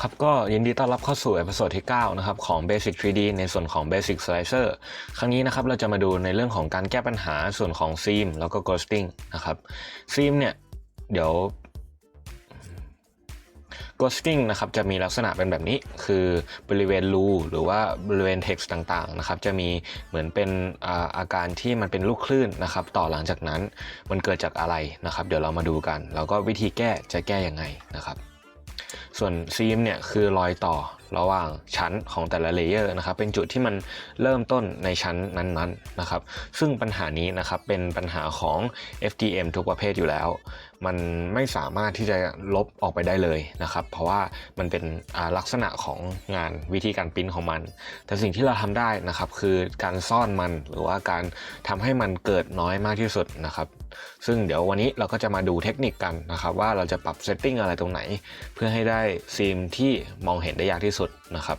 ครับก็ยินดีต้อนรับเข้าสู่เอพิโซดที่ 9 นะครับ ของ Basic 3D ในส่วนของ Basic Slicer ครั้งนี้นะครับเราจะมาดูในเรื่องของการแก้ปัญหาส่วนของซีมแล้วก็ ghosting นะครับซีมเนี่ย เดี๋ยว ghosting นะครับจะมีลักษณะเป็นแบบนี้คือบริเวณรูหรือว่าบริเวณ text ต่างๆนะครับจะมีเหมือนเป็นอาอาการที่มันเป็นลูกคลื่นนะครับ ต่อหลังจากนั้นมันเกิดจากอะไรนะครับ เดี๋ยวเรามาดูกัน แล้วก็วิธีแก้จะแก้ยังไงนะครับ ส่วนซีมเนี่ยคือรอยต่อระหว่างชั้นของแต่ละเลเยอร์นะครับ เป็นจุดที่มันเริ่มต้นในชั้นนั้นๆนะครับ ซึ่งปัญหานี้นะครับเป็นปัญหาของ FDM ทุกประเภทอยู่แล้ว มันไม่สามารถที่จะลบออกไปได้เลยนะครับ เพราะว่ามันเป็นลักษณะของงานวิธีการปริ้นของมัน แต่สิ่งที่เราทำได้นะครับคือการซ่อนมันหรือว่าการทำให้มันเกิดน้อยมากที่สุดนะครับ ซึ่งเดี๋ยววันนี้เราก็จะมาดูเทคนิคกันนะครับ ว่าเราจะปรับเซตติ้งอะไรตรงไหน เพื่อให้ได้ซีมที่มองเห็นได้ยากที่สุดนะครับ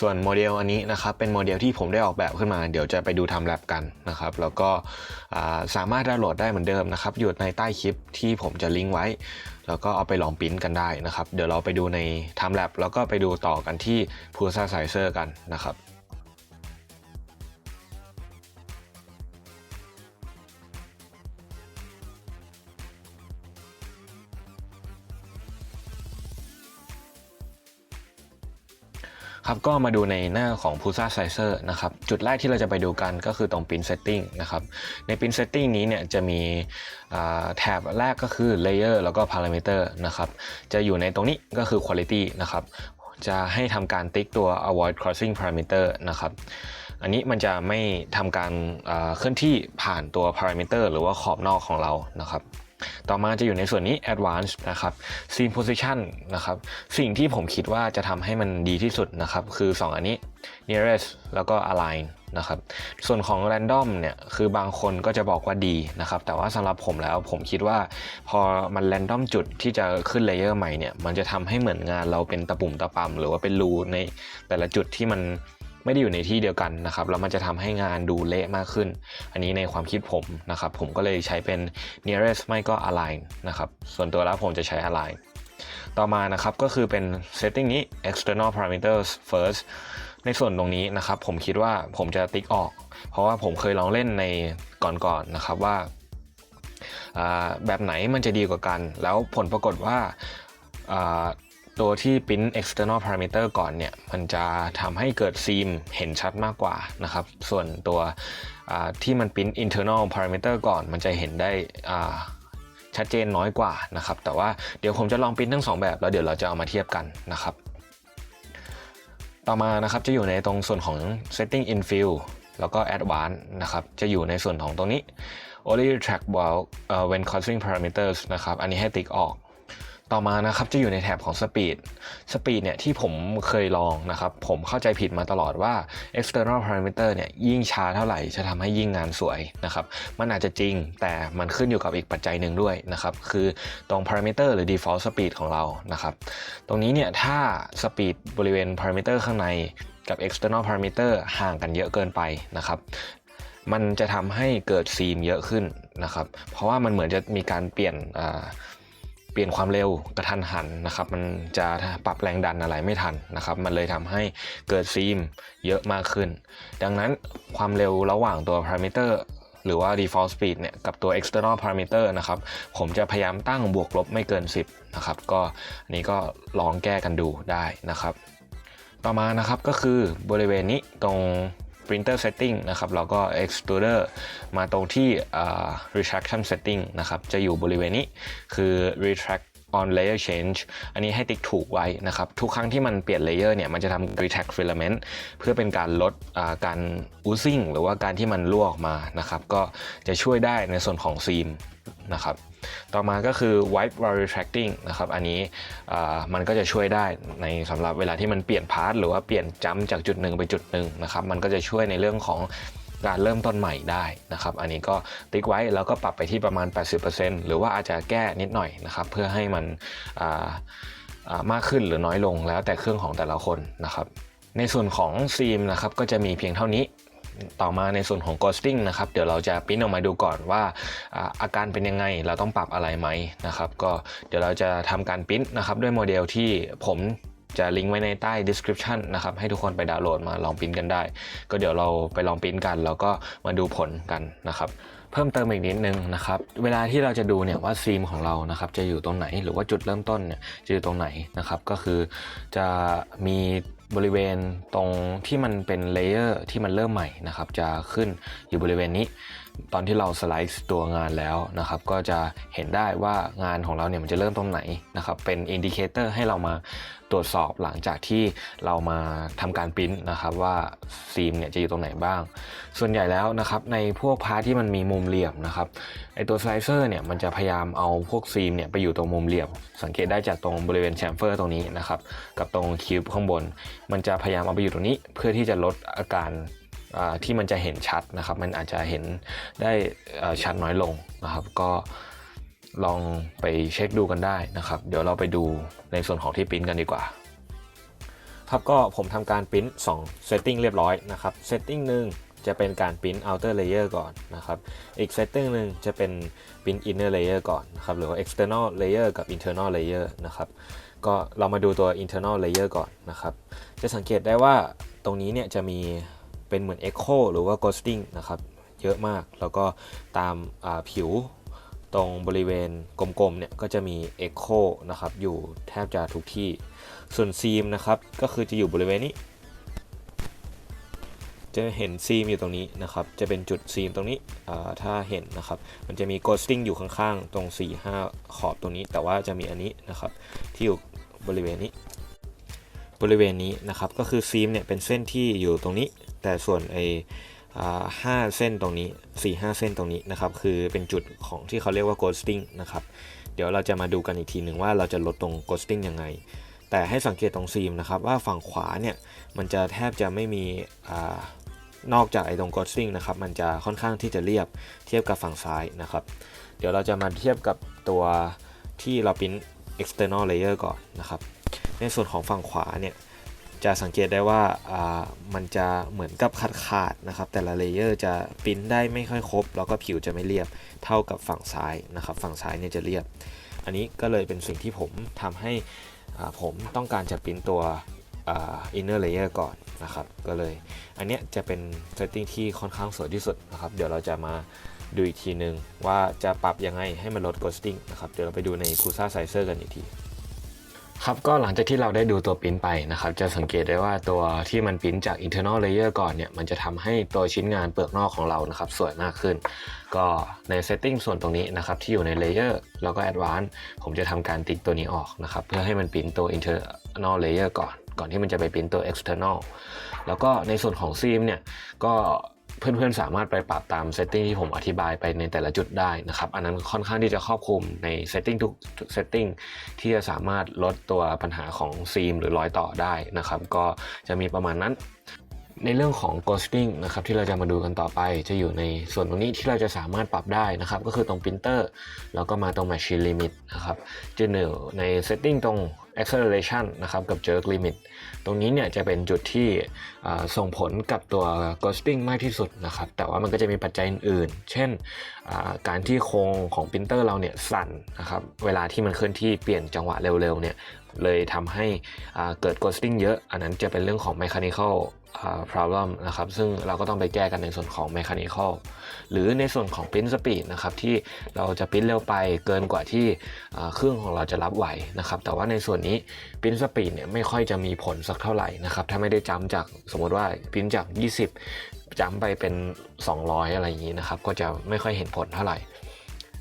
ส่วนโมเดลอันนี้นะครับเป็นโมเดลที่ผมได้ออกแบบขึ้นมา เดี๋ยวจะไปดูทำแลบกันนะครับ แล้วก็สามารถดาวน์โหลดได้เหมือนเดิมนะครับ อยู่ในใต้คลิปที่ผมจะลิงก์ไว้ แล้วก็เอาไปลองปริ้นกันได้นะครับ เดี๋ยวเราไปดูในทำแลบแล้วก็ไปดูต่อกันที่ p u l s a r Sizer กันนะครับ ครับก็มาดูในหน้าของ p u s a Sizer นะครับจุดแรกที่เราจะไปดูกันก็คือตรง Pin Setting นะครับใน Pin Setting นี้เนี่ยจะมีแถบแรกก็คือ Layer แล้วก็ Parameter นะครับจะอยู่ในตรงนี้ก็คือ Quality นะครับจะให้ทำการติ๊กตัว Avoid Crossing Parameter นะครับ อันนี้มันจะไม่ทำการเคลื่อนที่ผ่านตัว parameter หรือว่าขอบนอกของเรานะครับ ต่อมาจะอยู่ในส่วนนี้ advanced นะครับ scene position นะครับ สิ่งที่ผมคิดว่าจะทำให้มันดีที่สุดนะครับ คือ 2 อันนี้ nearest แล้วก็ align นะครับ ส่วนของ random เนี่ยคือบางคนก็จะบอกว่าดีนะครับ แต่ว่าสำหรับผมแล้วผมคิดว่าพอมัน random จุดที่จะขึ้นเลเยอร์ใหม่เนี่ย มันจะทำให้เหมือนงานเราเป็นตะปุ่มตะปำหรือว่าเป็นรูในแต่ละจุดที่มัน ไม่ได้อยู่ในที่เดียวกันนะครับแล้วมันจะทำให้งานดูเละมากขึ้น อันนี้ในความคิดผมนะครับ ผมก็เลยใช้เป็น nearest ไม่ก็ align นะครับ ส่วนตัวแล้วผมจะใช้ align ต่อมานะครับก็คือเป็น setting นี้ external parameters first ในส่วนตรงนี้นะครับ ผมคิดว่าผมจะติ๊กออก เพราะว่าผมเคยลองเล่นในก่อนๆนนะครับว่าแบบไหนมันจะดีกว่ากัน แล้วผลปรากฏว่า ตัวที่ปริ้น external parameter ก่อนเนี่ย มันจะทำให้เกิดซีมเห็นชัดมากกว่านะครับ ส่วนตัวที่มันปริ้น internal parameter ก่อน มันจะเห็นได้ชัดเจนน้อยกว่านะครับ แต่ว่าเดี๋ยวผมจะลองปริ้นทั้ง 2 แบบ แล้วเดี๋ยวเราจะเอามาเทียบกันนะครับ ต่อมานะครับจะอยู่ในตรงส่วนของ setting infill แล้วก็ advanced นะครับ จะอยู่ในส่วนของตรงนี้ only track while uh, when causing parameters นะครับ อันนี้ให้ติ๊กออก ต่อมานะครับจะอยู่ในแถบของ Speed Speed เนี่ยที่ผมเคยลองนะครับ ผมเข้าใจผิดมาตลอดว่า external parameter เนี่ยยิ่งช้าเท่าไหร่จะทำให้ยิ่งงานสวยนะครับ มันอาจจะจริงแต่มันขึ้นอยู่กับอีกปัจจัยหนึ่งด้วยนะครับ คือตรง parameter หรือ default speed ของเรานะครับ ตรงนี้เนี่ยถ้า speed บริเวณ parameter ข้างในกับ external parameter ห่างกันเยอะเกินไปนะครับมันจะทำให้เกิดซีมเยอะขึ้นนะครับ เพราะว่ามันเหมือนจะมีการเปลี่ยน เปลี่ยนความเร็วกระทันหันนะครับ มันจะปรับแรงดันอะไรไม่ทันนะครับ มันเลยทำให้เกิดซีมเยอะมากขึ้น ดังนั้นความเร็วระหว่างตัว parameter หรือว่า default speed เนี่ยกับตัว external parameter นะครับ ผมจะพยายามตั้งบวกลบไม่เกิน 10 นะครับ ก็อันนี้ก็ลองแก้กันดูได้นะครับ ต่อมานะครับก็คือบริเวณนี้ตรง printer setting นะครับแล้วก็ extruder มาตรงที่ uh, retraction setting นะครับจะอยู่บริเวณนี้คือ retract on layer change อันนี้ให้ติ๊กถูกไว้นะครับ ทุกครั้งที่มันเปลี่ยนเลเยอร์เนี่ย มันจะทำ retract filament เพื่อเป็นการลดการ oozing หรือว่าการที่มันรั่วออกมานะครับ ก็จะช่วยได้ในส่วนของซีมนะครับ ต่อมาก็คือ wipe while retracting นะครับ อันนี้มันก็จะช่วยได้ในสำหรับเวลาที่มันเปลี่ยนพาร์ทหรือว่าเปลี่ยนจัมจากจุดหนึ่งไปจุดหนึ่งนะครับ มันก็จะช่วยในเรื่องของ การเริ่มต้นใหม่ได้นะครับ อันนี้ก็ติ๊กไว้แล้วก็ปรับไปที่ประมาณ 80%หรือว่าอาจจะแก้นิดหน่อยนะครับเพื่อให้มันมากขึ้นหรือน้อยลงแล้วแต่เครื่องของแต่ละคนนะครับ ในส่วนของซีมนะครับก็จะมีเพียงเท่านี้ต่อมาในส่วนของ ghosting นะครับ เดี๋ยวเราจะปริ้นออกมาดูก่อนว่าอ่าอาการเป็นยังไง เราต้องปรับอะไรไหมนะครับ ก็เดี๋ยวเราจะทำการปริ้นนะครับด้วยโมเดลที่ผม จะลิงก์ไว้ในใต้ description นะครับให้ทุกคนไปดาวน์โหลดมาลองปริ้นกันได้ ก็เดี๋ยวเราไปลองปริ้นกัน แล้วก็มาดูผลกันนะครับเพิ่มเติมอีกนิดนึงนะครับ เวลาที่เราจะดูเนี่ยว่าซีมของเรานะครับจะอยู่ตรงไหนหรือว่าจุดเริ่มต้นเนี่ยจะอยู่ตรงไหนนะครับ ก็คือจะมีบริเวณตรงที่มันเป็นเลเยอร์ที่มันเริ่มใหม่นะครับ จะขึ้นอยู่บริเวณนี้ ตอนที่เราสไลด์ตัวงานแล้วนะครับ ก็จะเห็นได้ว่างานของเราเนี่ยมันจะเริ่มตรงไหนนะครับ เป็นอินดิเคเตอร์ให้เรามาตรวจสอบหลังจากที่เรามาทำการปริ้นนะครับว่าซีมเนี่ยจะอยู่ตรงไหนบ้าง ส่วนใหญ่แล้วนะครับในพวกพาร์ทที่มันมีมุมเหลี่ยมนะครับไอตัวสไลเซอร์เนี่ยมันจะพยายามเอาพวกซีมเนี่ยไปอยู่ตรงมุมเหลี่ยม สังเกตได้จากตรงบริเวณแชมเฟอร์ตรงนี้นะครับกับตรงคิวบข้างบน มันจะพยายามเอาไปอยู่ตรงนี้เพื่อที่จะลดอาการ ที่มันจะเห็นชัดนะครับ มันอาจจะเห็นได้ชัดน้อยลงนะครับ ก็ลองไปเช็คดูกันได้นะครับ เดี๋ยวเราไปดูในส่วนของที่ปริ้นกันดีกว่าครับก็ผมทำการปริ้น2 setting เรียบร้อยนะครับ setting หนึ่งจะเป็นการปริ้น outer layer ก่อนนะครับ อีก setting หนึ่งจะเป็นปริ้น inner layer ก่อนนะครับ หรือว่า external layer กับ internal layer นะครับ ก็เรามาดูตัว internal layer ก่อนนะครับ จะสังเกตได้ว่าตรงนี้เนี่ยจะมี เป็นเหมือน echo หรือว่า ghosting นะครับ เยอะมาก แล้วก็ตามาผิวตรงบริเวณกลมๆเนี่ยก็จะมี echo นะครับ อยู่แทบจะทุกที่ ส่วนซีมนะครับ ก็คือจะอยู่บริเวณนี้ จะเห็นซีมอยู่ตรงนี้นะครับ จะเป็นจุดซีมตรงนี้ถ้าเห็นนะครับ มันจะมี ghosting อยู่ข้างๆ ตรง 4-5 ขอบตรงนี้ แต่ว่าจะมีอันนี้นะครับ ที่อยู่บริเวณนี้บริเวณนี้นะครับก็คือซีมเนี่ยเป็นเส้นที่อยู่ตรงนี้ แต่ส่วนไอห้าเส้นตรงนี้4ี่ห้าเส้นตรงนี้นะครับคือเป็นจุดของที่เขาเรียกว่า ghosting นะครับเดี๋ยวเราจะมาดูกันอีกทีหนึ่งว่าเราจะลดตรง ghosting ยังไง แต่ให้สังเกตตรงซีมนะครับว่าฝั่งขวาเนี่ยมันจะแทบจะไม่มีอนอกจากไอ้ตรง ghosting นะครับมันจะค่อนข้างที่จะเรียบเทียบกับฝั่งซ้ายนะครับเดี๋ยวเราจะมาเทียบกับตัวที่เราพิมพ์ external layer ก่อนนะครับในส่วนของฝั่งขวาเนี่ย จะสังเกตได้ว่ามันจะเหมือนกับขาดขาดๆนะครับ แต่ละเลเยอร์จะปริ้นได้ไม่ค่อยครบ แล้วก็ผิวจะไม่เรียบเท่ากับฝั่งซ้ายนะครับ ฝั่งซ้ายเนี่ยจะเรียบ อันนี้ก็เลยเป็นสิ่งที่ผมทำให้ผมต้องการจะปริ้นตัวอ่า inner layer ก่อนนะครับ ก็เลยอันเนี้ยจะเป็น setting ที่ค่อนข้างสวยที่สุดนะครับ เดี๋ยวเราจะมาดูอีกทีนึงว่าจะปรับยังไงให้มันลด ghosting นะครับ เดี๋ยวเราไปดูใน Prusa Sizer กันอีกที ครับก็หลังจากที่เราได้ดูตัวปริ้นไปนะครับ จะสังเกตได้ว่าตัวที่มันปริ้นจาก internal layer ก่อนเนี่ย มันจะทำให้ตัวชิ้นงานเปลือกนอกของเรานะครับ สวยมากขึ้น ก็ใน setting ส่วนตรงนี้นะครับ ที่อยู่ใน layer แล้วก็ advanced ผมจะทำการติ๊กตัวนี้ออกนะครับ เพื่อให้มันปริ้นตัว internal layer ก่อน ก่อนที่มันจะไปปริ้นตัว external แล้วก็ในส่วนของซีมเนี่ยก็ เพื่อนๆสามารถไปปรับตามเซตติ้งที่ผมอธิบายไปในแต่ละจุดได้นะครับ อันนั้นค่อนข้างที่จะครอบคลุมในเซตติ้งทุกเซตติ้งที่จะสามารถลดตัวปัญหาของซีมหรือรอยต่อได้นะครับ ก็จะมีประมาณนั้นในเรื่องของ ghosting นะครับที่เราจะมาดูกันต่อไป จะอยู่ในส่วนตรงนี้ที่เราจะสามารถปรับได้นะครับ ก็คือตรง printer แล้วก็มาตรง machine limit นะครับจะอยู่ใน setting ตรง acceleration นะครับกับ jerk limit ตรงนี้เนี่ยจะเป็นจุดที่ส่งผลกับตัว ghosting มากที่สุดนะครับ แต่ว่ามันก็จะมีปัจจัยอื่นๆเช่น การที่โครงของปรินเตอร์เราเนี่ยสั่นนะครับ เวลาที่มันเคลื่อนที่เปลี่ยนจังหวะเร็วๆเนี่ยเลยทำให้เกิด ghosting เยอะ อันนั้นจะเป็นเรื่องของ mechanical problem นะครับ ซึ่งเราก็ต้องไปแก้กันในส่วนของ mechanical หรือในส่วนของ print speed นะครับ ที่เราจะปริ้นเร็วไปเกินกว่าที่เครื่องของเราจะรับไหวนะครับ แต่ว่าในส่วนนี้ปริ้นสปีดเนี่ยไม่ค่อยจะมีผลสักเท่าไหร่นะครับ ถ้าไม่ได้จำจากสมมติว่าปริ้นจาก 20จำไปเป็น 200 อะไรอย่างนี้นะครับ ก็จะไม่ค่อยเห็นผลเท่าไหร่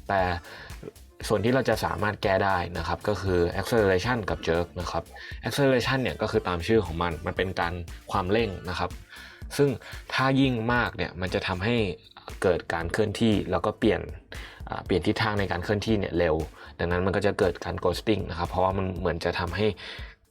แต่ ส่วนที่เราจะสามารถแก้ได้นะครับก็คือ acceleration กับ jerk นะครับ acceleration เนี่ยก็คือตามชื่อของมัน มันเป็นการความเร่งนะครับ ซึ่งถ้ายิ่งมากเนี่ยมันจะทำให้เกิดการเคลื่อนที่แล้วก็เปลี่ยนเปลี่ยนทิศทางในการเคลื่อนที่เนี่ยเร็ว ดังนั้นมันก็จะเกิดการ ghosting นะครับ เพราะว่ามันเหมือนจะทำให้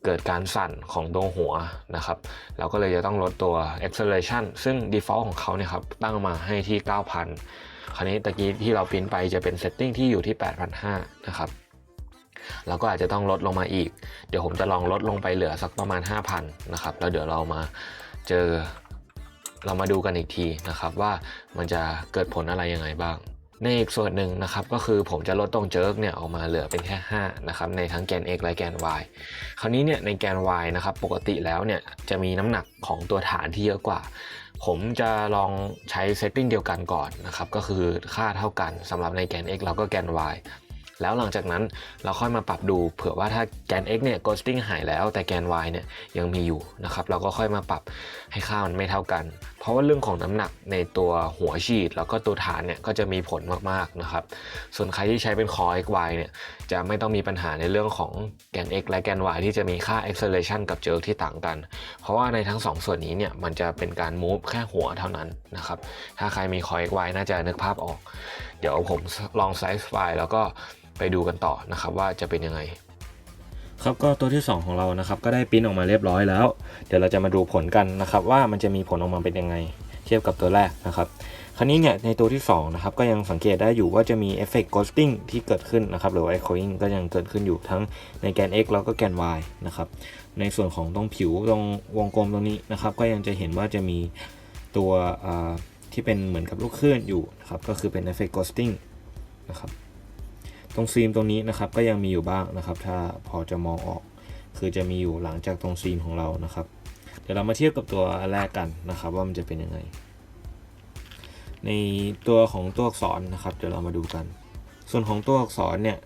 เกิดการสั่นของดวงหัวนะครับ เราก็เลยจะต้องลดตัว acceleration ซึ่ง default ของเขาเนี่ยครับตั้งมาให้ที่ 9,000 คราวนี้ตะกี้ที่เราพิมพ์ไปจะเป็น setting ที่อยู่ที่ 8,500 นะครับเราก็อาจจะต้องลดลงมาอีก เดี๋ยวผมจะลองลดลงไปเหลือสักประมาณ 5,000 นะครับ แล้วเดี๋ยวเรามาเจอ เรามาดูกันอีกทีนะครับว่ามันจะเกิดผลอะไรยังไงบ้าง ในอีกส่วนหนึ่งนะครับก็คือผมจะลดตรงเจิร์กเนี่ยออกมาเหลือเป็นแค่5นะครับในทั้งแกน x และแกน y คราวนี้เนี่ยในแกน y นะครับปกติแล้วเนี่ยจะมีน้ำหนักของตัวฐานที่เยอะกว่า ผมจะลองใช้เซตติ้งเดียวกันก่อนนะครับ ก็คือค่าเท่ากันสำหรับในแกน x แล้วก็แกน y แล้วหลังจากนั้นเราค่อยมาปรับดูเผื่อว่าถ้าแกน x เนี่ย ghosting หายแล้วแต่แกน y เนี่ยยังมีอยู่นะครับ เราก็ค่อยมาปรับให้ค่ามันไม่เท่ากัน เพราะว่าเรื่องของน้ำหนักในตัวหัวฉีด แล้วก็ตัวฐานเนี่ยก็จะมีผลมากๆนะครับ ส่วนใครที่ใช้เป็น c o x y เนี่ย จะไม่ต้องมีปัญหาในเรื่องของแกน x และแกน y ที่จะมีค่า acceleration กับ jerk ที่ต่างกัน เพราะว่าในทั้งสองส่วนนี้เนี่ยมันจะเป็นการ move แค่หัวเท่านั้นนะครับ ถ้าใครมี core x y น่าจะนึกภาพออก เดี๋ยวผมลอง size file แล้วก็ไปดูกันต่อนะครับว่าจะเป็นยังไง ครับก็ตัวที่ 2 ของเรานะครับก็ได้ปิ้นออกมาเรียบร้อยแล้ว เดี๋ยวเราจะมาดูผลกันนะครับว่ามันจะมีผลออกมาเป็นยังไง เทียบกับตัวแรกนะครับ คราวนี้เนี่ยในตัวที่ 2 นะครับ ก็ยังสังเกตได้อยู่ว่าจะมีเอฟเฟกต์ ghosting ที่เกิดขึ้นนะครับ หรือว่า echoing ก็ยังเกิดขึ้นอยู่ทั้งในแกน x แล้วก็แกน y นะครับ ในส่วนของตรงผิวตรงวงกลมตรงนี้นะครับ ก็ยังจะเห็นว่าจะมีตัวที่เป็นเหมือนกับลูกคลื่นอยู่นะครับ ก็คือเป็นเอฟเฟกต์ ghosting นะครับ ตรงซีมตรงนี้นะครับก็ยังมีอยู่บ้างนะครับ ถ้าพอจะมองออก คือจะมีอยู่หลังจากตรงซีมของเรานะครับ เดี๋ยวเรามาเทียบกับตัวอันแรกกันนะครับ ว่ามันจะเป็นยังไง ในตัวของตัวอักษรนะครับเดี๋ยวเรามาดูกัน ส่วนของตัวอักษรเนี่ย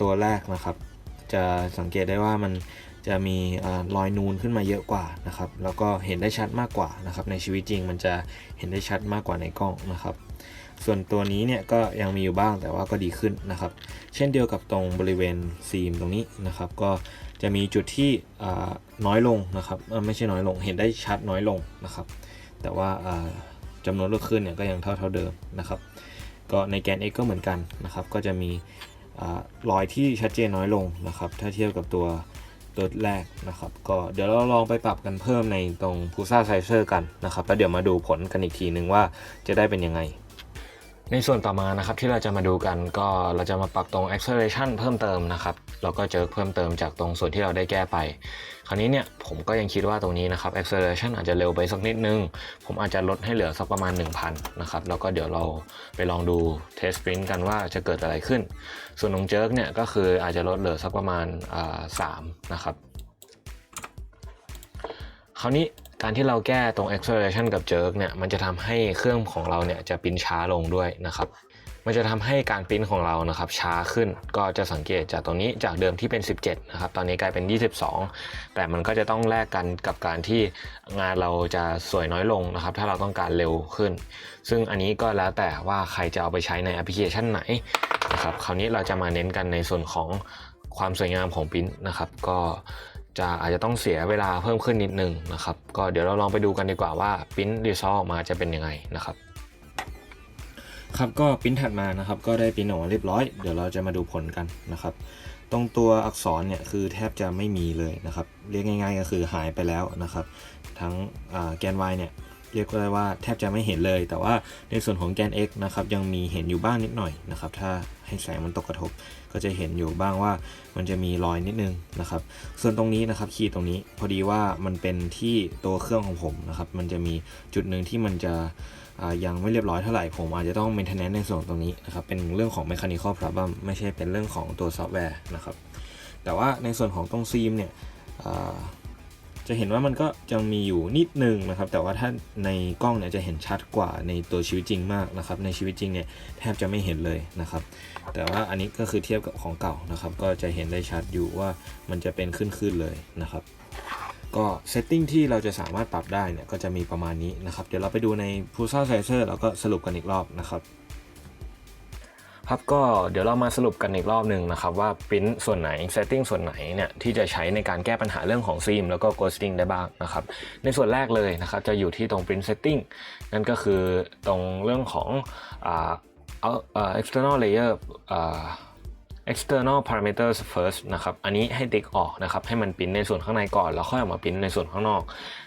ตัวแรกนะครับ จะสังเกตได้ว่ามันจะมีอรอยนูนขึ้นมาเยอะกว่านะครับ แล้วก็เห็นได้ชัดมากกว่านะครับ ในชีวิตจริงมันจะเห็นได้ชัดมากกว่าในกล้องนะครับ ส่วนตัวนี้เนี่ยก็ยังมีอยู่บ้างแต่ว่าก็ดีขึ้นนะครับ เช่นเดียวกับตรงบริเวณซีมตรงนี้นะครับ ก็จะมีจุดที่น้อยลงนะครับไม่ใช่น้อยลงเห็นได้ชัดน้อยลงนะครับ แต่ว่า จำนวนลูกขึ้นเนี่ยก็ยังเท่าเท่าเดิมนะครับ ก็ในแกน x ก็เหมือนกันนะครับ ก็จะมีรอยที่ชัดเจนน้อยลงนะครับ ถ้าเทียบกับตัวตัวแรกนะครับ ก็เดี๋ยวเราลองไปปรับกันเพิ่มในตรง p u s a Sizer กันนะครับ แล้วเดี๋ยวมาดูผลกันอีกทีนึงว่าจะได้เป็นยังไง ในส่วนต่อมานะครับที่เราจะมาดูกันก็เราจะมาปรับตรง acceleration เพิ่มเติมนะครับแล้วก็เจอเพิ่มเติมจากตรงส่วนที่เราได้แก้ไป คราวนี้เนี่ยผมก็ยังคิดว่าตรงนี้นะครับ acceleration อาจจะเร็วไปสักนิดนึง ผมอาจจะลดให้เหลือสักประมาณ 1000นะครับแล้วก็เดี๋ยวเราไปลองดู test print กันว่าจะเกิดอะไรขึ้น ส่วนของเจิร์กเนี่ยก็คืออาจจะลดเหลือสักประมาณสามนะครับคราวนี้ การที่เราแก้ตรง acceleration กับ jerk เนี่ยมันจะทำให้เครื่องของเราเนี่ยจะปิ้นช้าลงด้วยนะครับมันจะทำให้การปิ้นของเรานะครับช้าขึ้นก็จะสังเกตจากตรงนี้จากเดิมที่เป็น 17 นะครับ ตอนนี้กลายเป็น 22 แต่มันก็จะต้องแลกกันกับการที่งานเราจะสวยน้อยลงนะครับ ถ้าเราต้องการเร็วขึ้น ซึ่งอันนี้ก็แล้วแต่ว่าใครจะเอาไปใช้ในแอปพลิเคชันไหนนะครับ คราวนี้เราจะมาเน้นกันในส่วนของความสวยงามของปิ้นนะครับ ก็ จะอาจจะต้องเสียเวลาเพิ่มขึ้นนิดนึงนะครับ ก็เดี๋ยวเราลองไปดูกันดีกว่าว่าปิ้นรีซอออกมาจะเป็นยังไงนะครับ ครับก็ปิ้นถัดมานะครับ ก็ได้ปิ้นออกมาเรียบร้อย เดี๋ยวเราจะมาดูผลกันนะครับ ตรงตัวอักษรเนี่ยคือแทบจะไม่มีเลยนะครับ เรียกง่าย ๆ ก็คือหายไปแล้วนะครับ ทั้งแกน y เนี่ย เรียกได้ว่าแทบจะไม่เห็นเลย แต่ว่าในส่วนของแกน x นะครับยังมีเห็นอยู่บ้างนิดหน่อยนะครับถ้าให้แสงมันตกกระทบ ก็จะเห็นอยู่บ้างว่ามันจะมีรอยนิดนึงนะครับ ส่วนตรงนี้นะครับขีดตรงนี้พอดีว่ามันเป็นที่ตัวเครื่องของผมนะครับมันจะมีจุดหนึ่งที่มันจะยังไม่เรียบร้อยเท่าไหร่ผมอาจจะต้อง maintenance ในส่วนตรงนี้นะครับเป็นเรื่องของ mechanical problem ไม่ใช่เป็นเรื่องของตัวซอฟต์แวร์นะครับแต่ว่าในส่วนของตรงซีมเนี่ย จะเห็นว่ามันก็ยังมีอยู่นิดนึงนะครับ แต่ว่าถ้าในกล้องเนี่ยจะเห็นชัดกว่าในตัวชีวิตจริงมากนะครับ ในชีวิตจริงเนี่ยแทบจะไม่เห็นเลยนะครับ แต่ว่าอันนี้ก็คือเทียบกับของเก่านะครับ ก็จะเห็นได้ชัดอยู่ว่ามันจะเป็นขึ้นๆเลยนะครับก็เซตติ้งที่เราจะสามารถปรับได้เนี่ยก็จะมีประมาณนี้นะครับ เดี๋ยวเราไปดูใน p u s a Sizer แล้วก็สรุปกันอีกรอบนะครับ ครับก็เดี๋ยวเรามาสรุปกันอีกรอบหนึ่งนะครับว่าปริ้นส่วนไหน setting ส่วนไหนเนี่ยที่จะใช้ในการแก้ปัญหาเรื่องของซีมแล้วก็ ghosting ได้บ้างนะครับในส่วนแรกเลยนะครับจะอยู่ที่ตรง print setting นั่นก็คือตรงเรื่องของอ่าเอ่อ external layer อ่า external parameters first นะครับ อันนี้ให้ติ๊กออกนะครับ ให้มันปริ้นในส่วนข้างในก่อน แล้วค่อยออกมาปริ้นในส่วนข้างนอก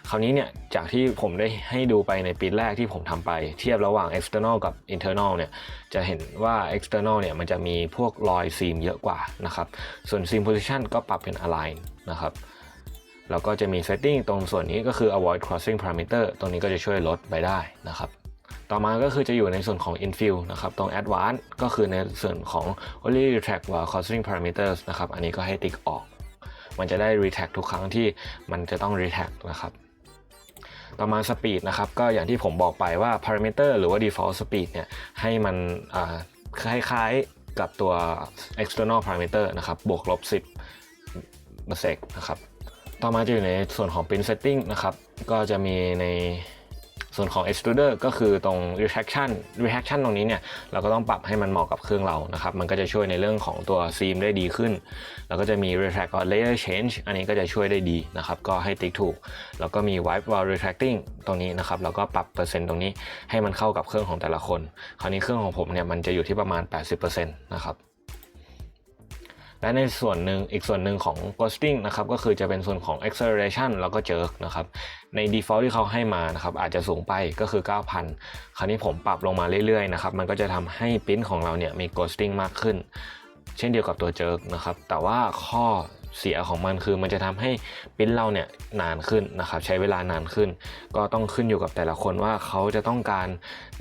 คราวนี้เนี่ย จากที่ผมได้ให้ดูไปในปริ้นแรกที่ผมทำไป เทียบระหว่าง external กับ internal เนี่ย จะเห็นว่า external เนี่ย มันจะมีพวกรอยซีมเยอะกว่านะครับ ส่วน seam position ก็ปรับเป็น align นะครับ แล้วก็จะมี setting ตรงส่วนนี้ก็คือ avoid crossing parameter ตรงนี้ก็จะช่วยลดไปได้นะครับ ต่อมาก็คือจะอยู่ในส่วนของ infill นะครับ ตรง advanced ก็คือในส่วนของ only retract while crossing parameters นะครับ อันนี้ก็ให้ติ๊กออก มันจะได้ retract ทุกครั้งที่มันจะต้อง retract นะครับ ต่อมา speed นะครับ ก็อย่างที่ผมบอกไปว่า parameter หรือว่า default speed เนี่ย ให้มันคล้ายๆกับตัว external parameter นะครับ บวกลบ 10เปอร์เซ็นต์นะครับ ต่อมาจะอยู่ในส่วนของ pin setting นะครับ ก็จะมีใน ส่วนของ extruder ก็คือตรง retraction retraction ตรงนี้เนี่ยเราก็ต้องปรับให้มันเหมาะกับเครื่องเรานะครับมันก็จะช่วยในเรื่องของตัว seam ได้ดีขึ้น แล้วก็จะมี retract or layer change อันนี้ก็จะช่วยได้ดีนะครับก็ให้ติ๊กถูก แล้วก็มี wipe while retracting ตรงนี้นะครับแล้วก็ปรับเปอร์เซ็นต์ตรงนี้ให้มันเข้ากับเครื่องของแต่ละคน คราวนี้เครื่องของผมเนี่ยมันจะอยู่ที่ประมาณ 80%นะครับ และในส่วนหนึ่งอีกส่วนหนึ่งของ ghosting นะครับก็คือจะเป็นส่วนของ acceleration แล้วก็ jerk นะครับใน default ที่เขาให้มานะครับอาจจะสูงไปก็คือ 9,000 คราวนี้ผมปรับลงมาเรื่อยๆนะครับมันก็จะทำให้ปิ้นของเราเนี่ยมี ghosting มากขึ้น เช่นเดียวกับตัว jerk นะครับแต่ว่าข้อเสียของมันคือมันจะทำให้ปิ้นเราเนี่ยนานขึ้นนะครับใช้เวลานานขึ้น ก็ต้องขึ้นอยู่กับแต่ละคนว่าเขาจะต้องการ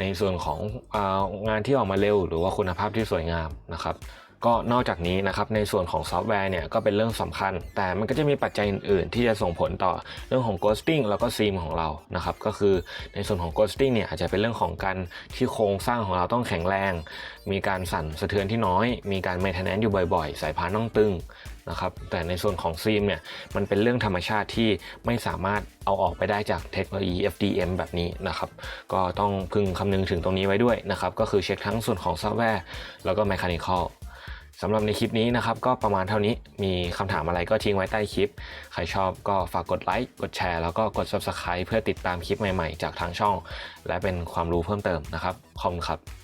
ในส่วนของอางานที่ออกมาเร็ว หรือว่าคุณภาพที่สวยงามนะครับ ก็นอกจากนี้นะครับในส่วนของซอฟต์แวร์เนี่ยก็เป็นเรื่องสำคัญ แต่มันก็จะมีปัจจัยอื่น ๆ ที่จะส่งผลต่อเรื่องของ ghosting แล้วก็ซีมของเรานะครับก็คือในส่วนของ ghosting เนี่ยอาจจะเป็นเรื่องของการที่โครงสร้างของเราต้องแข็งแรง มีการสั่นสะเทือนที่น้อย มีการ maintenance อยู่บ่อยๆ สายพานต้องตึงนะครับแต่ในส่วนของซีมเนี่ยมันเป็นเรื่องธรรมชาติที่ไม่สามารถเอาออกไปได้จากเทคโนโลยี FDM แบบนี้นะครับก็ต้องพึงคำนึงถึงตรงนี้ไว้ด้วยนะครับก็คือเช็คทั้งส่วนของซอฟต์แวร์แล้วก็ mechanical สำหรับในคลิปนี้นะครับก็ประมาณเท่านี้มีคำถามอะไรก็ทิ้งไว้ใต้คลิป ใครชอบก็ฝากกดไลค์กดแชร์แล้วก็กด Subscribe เพื่อติดตามคลิปใหม่ๆ จากทางช่อง และเป็นความรู้เพิ่มเติมนะครับขอบคุณครับ